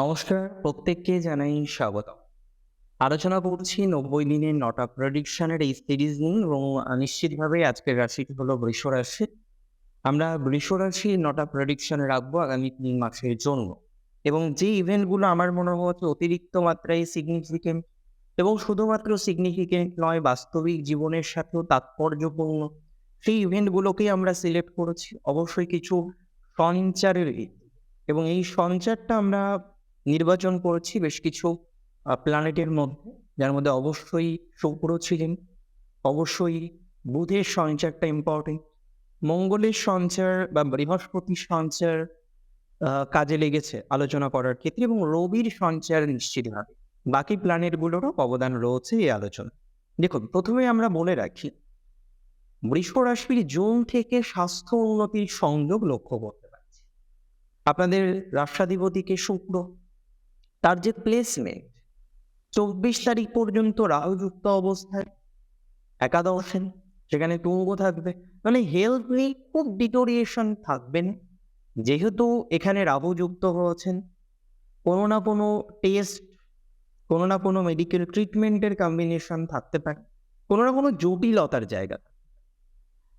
নমস্কার, প্রত্যেককে জানাই স্বাগত আলোচনা করছি নব্বই দিনের নটা প্রেডিকশনের এই সিরিজ নিয়ে এবং নিশ্চিতভাবে আজকের রাশিটি হলো বৃষ রাশি। আমরা বৃষ রাশির নটা প্রেডিকশন রাখব আগামী তিন মাসের জন্য এবং যে ইভেন্টগুলো আমার মনে হচ্ছে অতিরিক্ত মাত্রায় সিগনিফিকেন্ট এবং শুধুমাত্র সিগনিফিকেন্ট নয়, বাস্তবিক জীবনের সাথেও তাৎপর্যপূর্ণ, সেই ইভেন্টগুলোকেই আমরা সিলেক্ট করেছি। অবশ্যই কিছু সঞ্চারের এবং এই সঞ্চারটা আমরা নির্বাচন করেছি বেশ কিছু প্ল্যানেটের মধ্যে, যার মধ্যে অবশ্যই শুক্র ছিলেন, অবশ্যই বুধের সঞ্চারটা ইম্পর্টেন্ট মঙ্গলের সঞ্চার বা বৃহস্পতির সঞ্চার কাজে লেগেছে আলোচনা করার ক্ষেত্রে এবং রবির সঞ্চার নিশ্চিতভাবে বাকি প্ল্যানেটগুলোরও অবদান রয়েছে এই আলোচনা। দেখুন, প্রথমে আমরা বলে রাখি, বৃষ জুন থেকে স্বাস্থ্য উন্নতির সংযোগ লক্ষ্য করতে পারছি। আপনাদের রাষ্ট্রাধিপতিকে শুক্র তার যে প্লেসমেন্ট চব্বিশ তারিখ পর্যন্ত রাহুযুক্ত অবস্থায় একাদশে সেখানে তুঙ্গ থাকবে। মানে হেলথ নিয়ে খুব ডিটোরিয়েশন থাকবে না যেহেতু এখানে রাহু যুক্ত হয়েছেন, কোনো না কোনো টেস্ট কোনো না কোনো মেডিকেল ট্রিটমেন্টের কম্বিনেশন থাকতে পারে। কোনো না কোনো জটিলতার জায়গা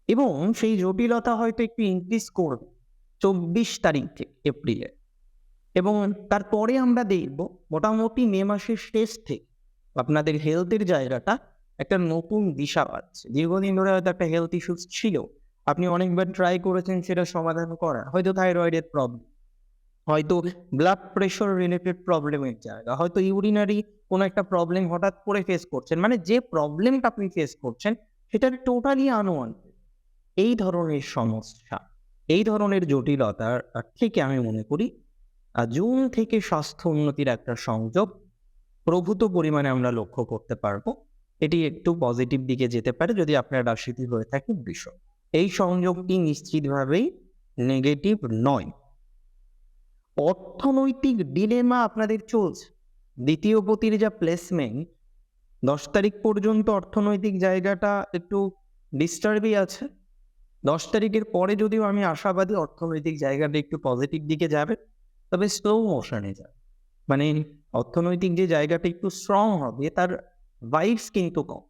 এবং সেই জটিলতা হয়তো একটু ইনক্রিজ করবে চব্বিশ তারিখ থেকে, এপ্রিলে। এবং তারপরে আমরা দেখব মোটামুটি মে মাসের শেষ থেকে আপনাদের হেলথের জায়গাটা একটা নতুন দিশা পাচ্ছে। দীর্ঘদিন ধরে হয়তো একটা হেলথ ইস্যুস ছিল। আপনি অনেকবার ট্রাই করেছেন সেটা সমাধান করা। হয়তো থাইরয়েডের প্রবলেম হয়তো ব্লাড প্রেশার রিলেটেড প্রবলেমের জায়গা, হয়তো ইউরিনারি কোনো একটা প্রবলেম হঠাৎ করে ফেস করছেন। মানে যে প্রবলেমটা আপনি ফেস করছেন সেটা টোটালি আনোয়ান এই ধরনের সমস্যা, এই ধরনের জটিলতার থেকে আমি মনে করি জুন থেকে স্বাস্থ্য উন্নতির একটা সংযোগ প্রভূত পরিমাণে আমরা লক্ষ্য করতে পারব। এটি একটু পজিটিভ দিকে যেতে পারে যদি আপনার রাশিটি হয়ে থাকে বৃষ। এই সংযোগটি নিশ্চিতভাবেই নেগেটিভ নয়। অর্থনৈতিক ডিলেমা আপনাদের চলছে। দ্বিতীয় পতির যা প্লেসমেন্ট, দশ তারিখ পর্যন্ত অর্থনৈতিক জায়গাটা একটু ডিস্টার্বই আছে। দশ তারিখের পরে যদিও আমি আশাবাদী অর্থনৈতিক জায়গাটা একটু পজিটিভ দিকে যাবে। তবে স্লো মোশনে যাবে মানে অর্থনৈতিক যে জায়গাটা একটু স্ট্রং হবে, তার ভাইবস কিন্তু কম।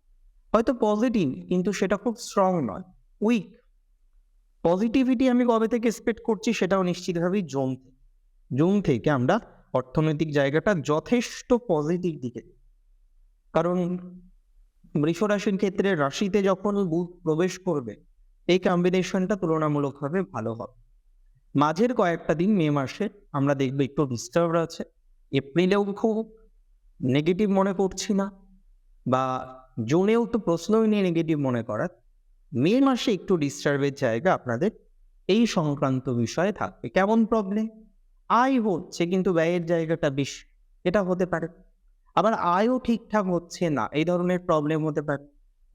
হয়তো পজিটিভ কিন্তু সেটা খুব স্ট্রং নয়। উইক পজিটিভিটি আমি কবে থেকে এক্সপেক্ট করছি সেটাও নিশ্চিতভাবেই জুন। জুন থেকে আমরা অর্থনৈতিক জায়গাটা যথেষ্ট পজিটিভ দিকে কারণ বৃষ রাশির ক্ষেত্রে রাশিতে যখন বুধ প্রবেশ করবে, এই কম্বিনেশনটা তুলনামূলকভাবে ভালো হবে। মাঝের কয়েকটা দিন মে মাসে আমরা দেখব একটু ডিস্টার্ব আছে। এপ্রিলেও খুব নেগেটিভ মনে করছি না বা জুনেও তো প্রশ্নই নিয়ে নেগেটিভ মনে করার। মে মাসে একটু ডিস্টার্বের জায়গা আপনাদের এই সংক্রান্ত বিষয়ে থাকবে। কেমন প্রবলেম আয় হচ্ছে কিন্তু ব্যয়ের জায়গাটা বেশি, এটা হতে পারে। আবার আয়ও ঠিকঠাক হচ্ছে না, এই ধরনের প্রবলেম হতে পারে।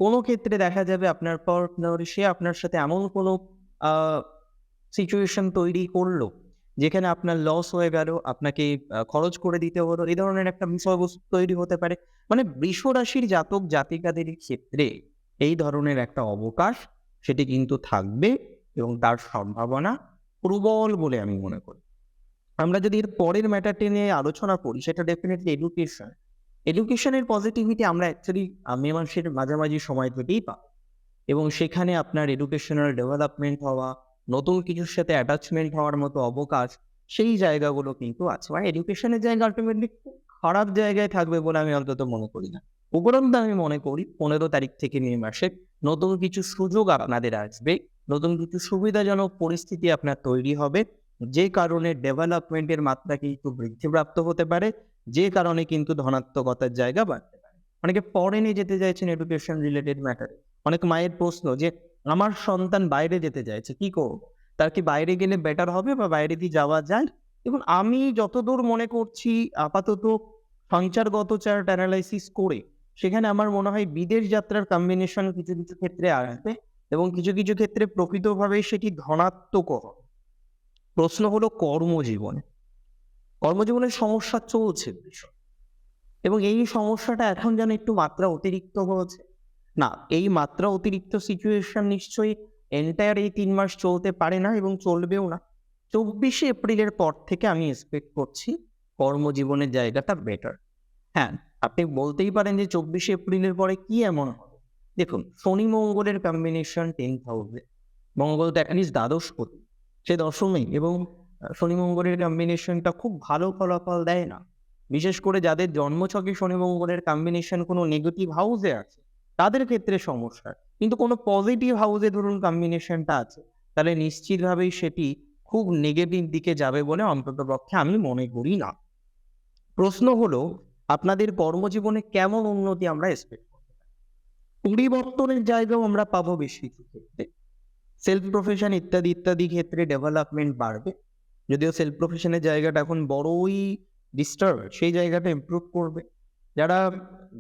কোনো ক্ষেত্রে দেখা যাবে আপনার পার্টনার সে আপনার সাথে এমন কোনো সিচুয়েশন তৈরি করল, যেখানে আপনার লস হয়ে গেল, আপনাকে খরচ করে দিতে হলো, এই ধরনের একটা বিষয়বস্তু তৈরি হতে পারে। মানে বৃষ রাশির জাতক জাতিকাদের ক্ষেত্রে এই ধরনের একটা অবকাশ, সেটি কিন্তু থাকবে এবং তার সম্ভাবনা প্রবল বলে আমি মনে করি। আমরা যদি এর পরের ম্যাটারটি নিয়ে আলোচনা করি, সেটা ডেফিনেটলি এডুকেশন এডুকেশনের পজিটিভিটি আমরা অ্যাকচুয়ালি মে মাসের মাঝামাঝি সময় থেকেই পাই এবং সেখানে আপনার এডুকেশনাল ডেভেলপমেন্ট হওয়া নতুন কিছুর সাথে অ্যাটাচমেন্ট হওয়ার মতো অবকাশ, সেই জায়গাগুলো কিন্তু আছে। মানে এডুকেশনের জায়গা আলটিমেটলি খারাপ জায়গায় থাকবে বলে আমি অন্তত মনে করি না। উপরন্ত আমি মনে করি পনেরো তারিখ থেকে মে মাসে নতুন কিছু সুযোগ আপনাদের আসবে। নতুন কিছু সুবিধাজনক পরিস্থিতি আপনার তৈরি হবে। যে কারণে ডেভেলপমেন্টের মাত্রা কিন্তু বৃদ্ধিপ্রাপ্ত হতে পারে। যে কারণে কিন্তু ধনাত্মকতার জায়গা বাড়তে পারে। অনেকে ফরেনে যেতে চাইছেন এডুকেশন রিলেটেড ম্যাটারে অনেক মায়ের প্রশ্ন যে আমার সন্তান বাইরে যেতে চাইছে, কি করব? তার কি বাইরে গেলে বেটার হবে বা বাইরে দিয়ে যাওয়া যায়? এবং আমি যতদূর মনে করছি, আপাতত সঞ্চারগত চার্ট অ্যানালাইসিস করে, সেখানে আমার মনে হয় বিদেশ যাত্রার কম্বিনেশন কিছু কিছু ক্ষেত্রে আসবে এবং কিছু কিছু ক্ষেত্রে প্রকৃতভাবে সেটি ধনাত্মক প্রশ্ন হলো কর্মজীবনে। কর্মজীবনের সমস্যা চলছে এবং এই সমস্যাটা এখন যেন একটু মাত্রা অতিরিক্ত হয়েছে না, এই মাত্রা অতিরিক্ত সিচুয়েশন নিশ্চয়ই এন্টায়ার এই তিন মাস চলতে পারে না এবং চলবেও না। চব্বিশে এপ্রিলের পর থেকে আমি এক্সপেক্ট করছি কর্মজীবনের জায়গাটা বেটার হ্যাঁ আপনি বলতেই পারেন যে চব্বিশে এপ্রিলের পরে কি এমন হবে? দেখুন, শনি মঙ্গলের কম্বিনেশন টেন হাউসে মঙ্গল তো অ্যাটলিস্ট দ্বাদশপতি সে দশমী এবং শনি মঙ্গলের কম্বিনেশনটা খুব ভালো ফলাফল দেয় না। বিশেষ করে যাদের জন্মছকে শনি মঙ্গলের কম্বিনেশন কোনো নেগেটিভ হাউসে আছে তাদের ক্ষেত্রে সমস্যা। কিন্তু কোনো পজিটিভ হাউসে ধরুন কম্বিনেশনটা আছে, তাহলে নিশ্চিতভাবেই সেটি খুব নেগেটিভ দিকে যাবে বলে অন্তত পক্ষে আমি মনে করি না। প্রশ্ন হলো, আপনাদের কর্মজীবনে কেমন উন্নতি আমরা এক্সপেক্ট করতে পারি? পরিবর্তনের জায়গাও আমরা পাবো বেশ কিছু ক্ষেত্রে। সেলফ প্রফেশন ইত্যাদি ইত্যাদি ক্ষেত্রে ডেভেলপমেন্ট বাড়বে। যদিও সেলফ প্রফেশনের জায়গাটা এখন বড়ই ডিস্টার্ব সেই জায়গাটা ইমপ্রুভ করবে। যারা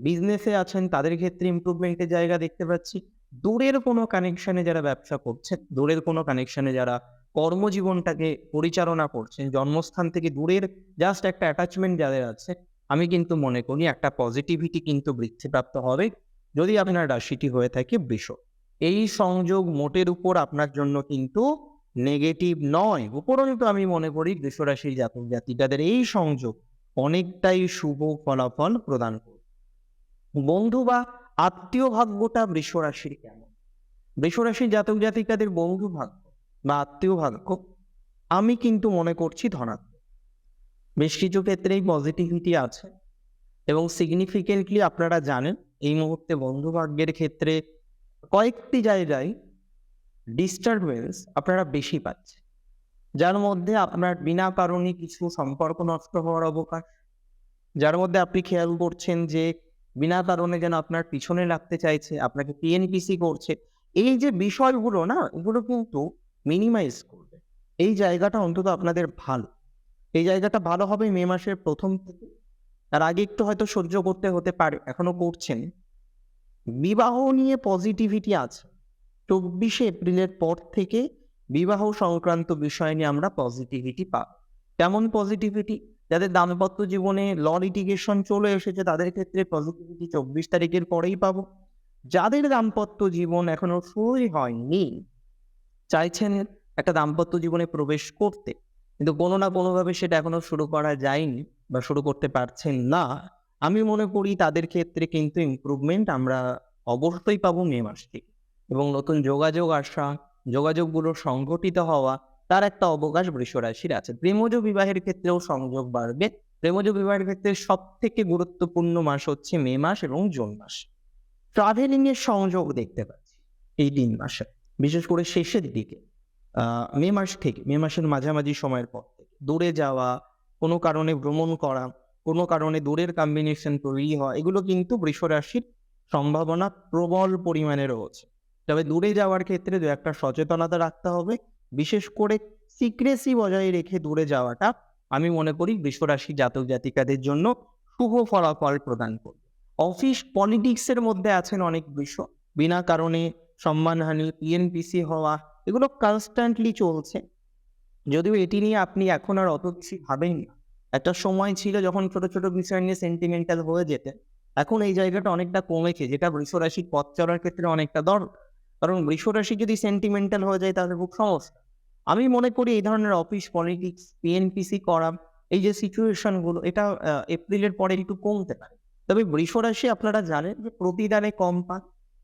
বিজনেসে আছেন, তাদের ক্ষেত্রে ইমপ্রুভমেন্টের জায়গা দেখতে পাচ্ছি। দূরের কোনো কানেকশনে যারা ব্যবসা করছেন, দূরের কোনো কানেকশনে যারা কর্মজীবনটাকে পরিচালনা করছেন, জন্মস্থান থেকে দূরের জাস্ট একটা অ্যাটাচমেন্ট যাদের আছে, আমি কিন্তু মনে করি একটা পজিটিভিটি কিন্তু বৃদ্ধিপ্রাপ্ত হবে যদি আপনার রাশিটি হয়ে থাকে বৃষ। এই সংযোগ মোটের উপর আপনার জন্য কিন্তু নেগেটিভ নয়। উপরন্তু আমি মনে করি বৃষ রাশির জাতক জাতিকাদের এই সংযোগ অনেকটাই শুভ ফলাফল প্রদান করবে। বন্ধু বা আত্মীয় ভাগ্যটা বৃষ রাশির কেমন? বৃষ রাশির জাতক জাতিকাদের বন্ধু ভাগ্য বা আত্মীয় ভাগ্য, আমি কিন্তু মনে করছি ধনাত্মক। বেশ কিছু ক্ষেত্রেই পজিটিভিটি আছে এবং সিগনিফিকেন্টলি আপনারা জানেন এই মুহূর্তে বন্ধু ভাগ্যের ক্ষেত্রে কয়েকটি জায়গায় ডিস্টারবেন্স আপনারা বেশি পাচ্ছেন। যার মধ্যে আপনার বিনা কারণে কিছু সম্পর্ক নষ্ট হওয়ার অবকাশ, যার মধ্যে আপনি খেয়াল করছেন যে বিনা কারণে যেন আপনার পিছনে রাখতে চাইছে, আপনাকে পিএনপিসি করছে, এই যে বিষয়গুলো না, এগুলো কিন্তু মিনিমাইজ করবে। এই জায়গাটা অন্তত আপনাদের ভালো। এই জায়গাটা ভালো হবে মে মাসের প্রথম থেকে। তার আগে একটু হয়তো সহ্য করতে হতে পারে, এখনও করছেন। বিবাহ নিয়ে পজিটিভিটি আছে। চব্বিশে এপ্রিলের পর থেকে বিবাহ সংক্রান্ত বিষয় নিয়ে আমরা পজিটিভিটি পাব কেমন পজিটিভিটি যাদের দাম্পত্য জীবনে ল লিটিগেশন চলে এসেছে, তাদের ক্ষেত্রে পজিটিভিটি চব্বিশ তারিখের পরেই পাবো। যাদের দাম্পত্য জীবন এখনও শুরুই হয়নি, চাইছেন একটা দাম্পত্য জীবনে প্রবেশ করতে। কিন্তু কোনো না কোনোভাবে সেটা এখনও শুরু করা যায়নি বা শুরু করতে পারছেন না। আমি মনে করি তাদের ক্ষেত্রে কিন্তু ইমপ্রুভমেন্ট আমরা অবশ্যই পাবো মে মাস। থেকে এবং নতুন যোগাযোগ আসা যোগাযোগগুলো সংগঠিত হওয়া, তার একটা অবকাশ বৃষ রাশির আছে। প্রেমজ বিবাহের ক্ষেত্রেও সংযোগ বাড়বে। প্রেমজ বিবাহের ক্ষেত্রে সব থেকে গুরুত্বপূর্ণ মাস হচ্ছে মে মাস এবং জুন মাস। ট্রাভেলিং এর সংযোগ দেখতে পাচ্ছি এই তিন মাসে। বিশেষ করে শেষের দিকে মে মাস থেকে, মে মাসের মাঝামাঝি সময়ের পর দূরে যাওয়া, কোনো কারণে ভ্রমণ করা, কোনো কারণে দূরের কম্বিনেশন তৈরি হওয়া, এগুলো কিন্তু বৃষ রাশির সম্ভাবনা প্রবল পরিমাণে রয়েছে। তবে দূরে যাওয়ার ক্ষেত্রে দু একটা সচেতনতা রাখতে হবে। বিশেষ করে সিক্রেসি বজায় রেখে দূরে যাওয়াটা আমি মনে করি বৃষরাশি জাতক জাতিকাদের জন্য শুভ ফলাফল প্রদান করবে। অফিস পলিটিক্সের মধ্যে আছেন অনেক বিষয়। বিনা কারণে সম্মানহানি পিএনপিসি হওয়া, এগুলো কনস্ট্যান্টলি চলছে। যদিও এটি নিয়ে আপনি এখন আর অত কিছু ভাবেন না। একটা সময় ছিল যখন ছোট ছোট বিষয় নিয়ে সেন্টিমেন্টাল হয়ে যেতেন। এখন এই জায়গাটা অনেকটা কমেছে, যেটা বৃষরাশির পথ চলার ক্ষেত্রে অনেকটা দরকার। কারণ বৃষরাশি যদি সেন্টিমেন্টাল হয়ে যায় তাহলে খুব সমস্যা। আমি মনে করি এই ধরনের অফিস পলিটিক্স পিএনপিসি করা, এই যে সিচুয়েশনগুলো এটা এপ্রিলের পরে একটু কমতে পারে। তবে বৃষরাশি আপনারা জানেন যে প্রতিদানে কম পান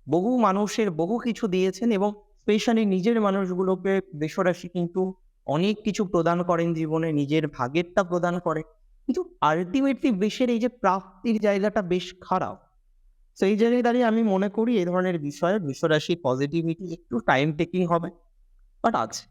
বহু মানুষের বহু কিছু দিয়েছেন এবং স্পেশালি নিজের মানুষগুলোকে বৃষরাশি কিন্তু অনেক কিছু প্রদান করেন জীবনে, নিজের ভাগেরটা প্রদান করে কিন্তু আলটিমেটলি বৃষের এই যে প্রাপ্তির জায়গাটা বেশ খারাপ। সেই জায়গায় দাঁড়িয়ে আমি মনে করি এই ধরনের বিষয়ে বৃষরাশি পজিটিভিটি একটু টাইম টেকিং হবে। বাট আছে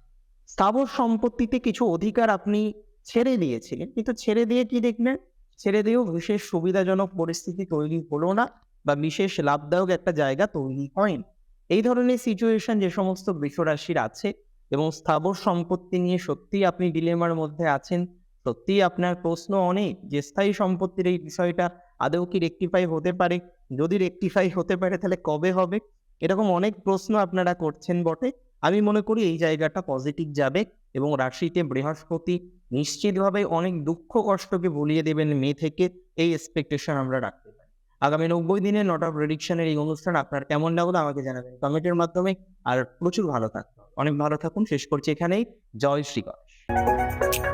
স্থাবর সম্পত্তিতে কিছু অধিকার আপনি ছেড়ে দিয়েছিলেন। কিন্তু ছেড়ে দিয়ে কি দেখলেন? ছেড়ে দিয়েও বিশেষ সুবিধাজনক পরিস্থিতি তৈরি হলো না বা বিশেষ লাভদায়ক একটা জায়গা তৈরি হয়নি এই ধরনের সিচুয়েশন যে সমস্ত বৃষরাশির আছে এবং স্থাবর সম্পত্তি নিয়ে সত্যিই আপনি ডিলেমার মধ্যে আছেন, সত্যিই আপনার প্রশ্ন অনেক যে স্থায়ী সম্পত্তির এই বিষয়টা আদৌ কি রেকটিফাই হতে পারে? যদি রেকটিফাই হতে পারে, তাহলে কবে হবে? এরকম অনেক প্রশ্ন আপনারা করছেন বটে। আমি মনে করি এই জায়গাটা পজিটিভ যাবে এবং রাশিতে বৃহস্পতি নিশ্চিতভাবে অনেক দুঃখ কষ্টকে ভুলিয়ে দেবেন মে থেকে। এই এক্সপেকটেশন আমরা রাখতে পারি। আগামী নব্বই দিনে নট অফ প্রেডিকশনের এই অনুষ্ঠান আপনার কেমন লাগল আমাকে জানাবেন কমেন্টের মাধ্যমে। আর প্রচুর ভালো থাকবে অনেক ভালো থাকুন। শেষ করছি এখানেই। জয় শ্রী গণেশ।